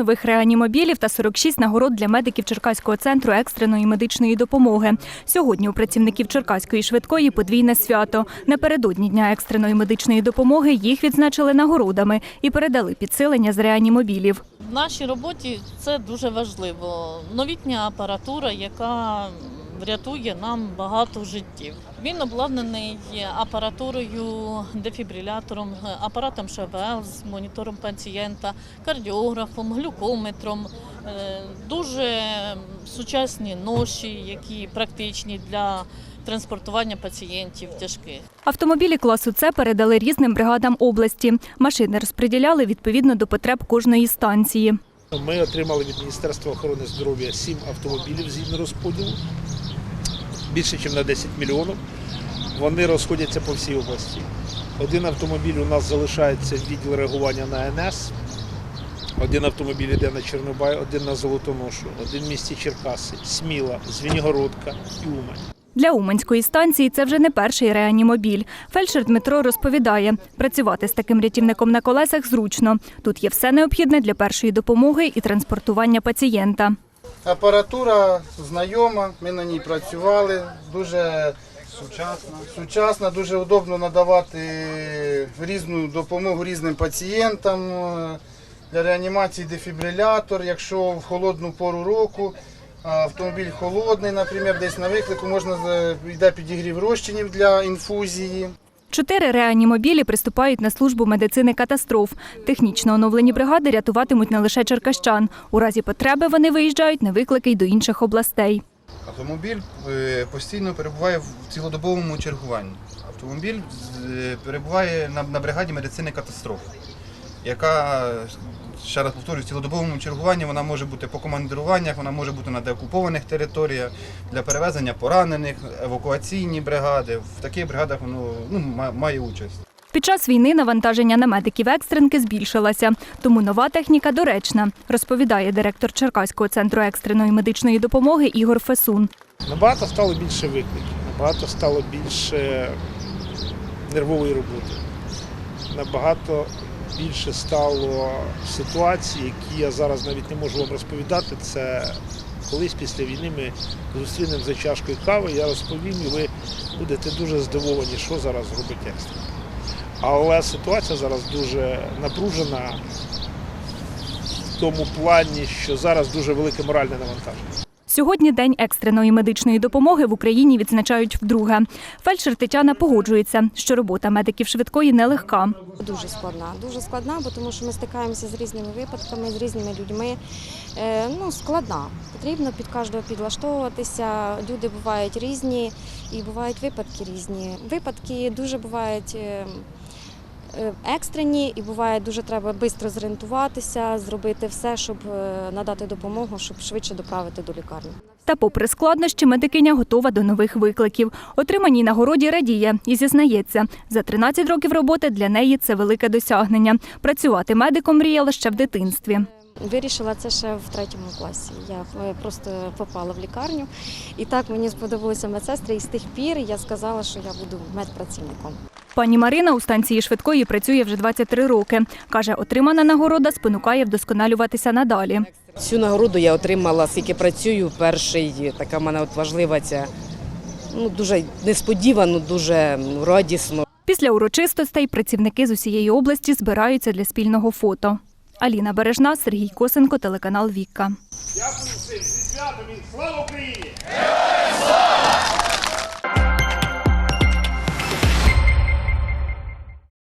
нових реанімобілів та 46 нагород для медиків Черкаського центру екстреної медичної допомоги. Сьогодні у працівників Черкаської швидкої подвійне свято. Напередодні дня екстреної медичної допомоги їх відзначили нагородами і передали підсилення з реанімобілів. В нашій роботі це дуже важливо. Новітня апаратура, яка врятує нам багато життів. Він обладнаний апаратурою, дефібрилятором, апаратом ШВЛ з монітором пацієнта, кардіографом, глюкометром. Е, Дуже сучасні ноші, які практичні для транспортування пацієнтів тяжких. Автомобілі класу С передали різним бригадам області. Машини розподіляли відповідно до потреб кожної станції. Ми отримали від Міністерства охорони здоров'я сім автомобілів згідно розподілу, більше ніж на 10 мільйонів. Вони розходяться по всій області. Один автомобіль у нас залишається в відділ реагування на НС, один автомобіль йде на Чорнобай, один на Золотоношу, один в місті Черкаси, Сміла, Звенігородка і Умань. Для Уманської станції це вже не перший реанімобіль. Фельдшер Дмитро розповідає, працювати з таким рятівником на колесах зручно. Тут є все необхідне для першої допомоги і транспортування пацієнта. Апаратура знайома, ми на ній працювали. Дуже сучасна, сучасна дуже удобно надавати різну допомогу різним пацієнтам. Для реанімації дефібрилятор, якщо в холодну пору року. Автомобіль холодний, наприклад, десь на виклику можна йде підігрів розчинів для інфузії. Чотири реанімобілі приступають на службу медицини катастроф. Технічно оновлені бригади рятуватимуть не лише черкащан. У разі потреби вони виїжджають на виклики й до інших областей. Автомобіль е, постійно перебуває в цілодобовому чергуванні. Автомобіль е, перебуває на, на бригаді медицини катастроф, яка, ще раз повторюю, в цілодобовому чергуванні вона може бути по командируваннях, вона може бути на деокупованих територіях для перевезення поранених, евакуаційні бригади. В таких бригадах воно ну, ма- має участь. Під час війни навантаження на медиків екстренки збільшилося, тому нова техніка доречна, розповідає директор Черкаського центру екстреної медичної допомоги Ігор Фесун. Набагато стало більше викликів, набагато стало більше нервової роботи, набагато більше стало ситуацій, які я зараз навіть не можу вам розповідати. Це колись після війни ми зустрінемо за чашкою кави, я розповім, і ви будете дуже здивовані, що зараз робить екстрено. Але ситуація зараз дуже напружена в тому плані, що зараз дуже велике моральне навантаження. Сьогодні день екстреної медичної допомоги в Україні відзначають вдруге. Фельдшер Тетяна погоджується, що робота медиків швидкої нелегка. Дуже складна, дуже складна, бо тому що ми стикаємося з різними випадками, з різними людьми. Е, ну, складна. Потрібно під кожного підлаштовуватися. Люди бувають різні і бувають випадки різні. Випадки дуже бувають е, екстрені, і буває дуже треба швидко зорієнтуватися, зробити все, щоб е, надати допомогу, щоб швидше доправити до лікарні. Та попри складнощі, медикиня готова до нових викликів. Отриманій нагороді радіє і зізнається, за 13 років роботи для неї це велике досягнення. Працювати медиком мріяла ще в дитинстві. Вирішила це ще в третьому класі. Я е, просто попала в лікарню, і так мені сподобалися медсестри. І з тих пір я сказала, що я буду медпрацівником. Пані Марина у станції швидкої працює вже 23 роки. Каже, отримана нагорода спонукає вдосконалюватися надалі. Цю нагороду я отримала, скільки працюю. Перший така в мене от важлива ця ну дуже несподівано, дуже ну, радісно. Після урочистостей працівники з усієї області збираються для спільного фото. Аліна Бережна, Сергій Косенко, телеканал Вікка. Дякую всім зі святом і слава Україні!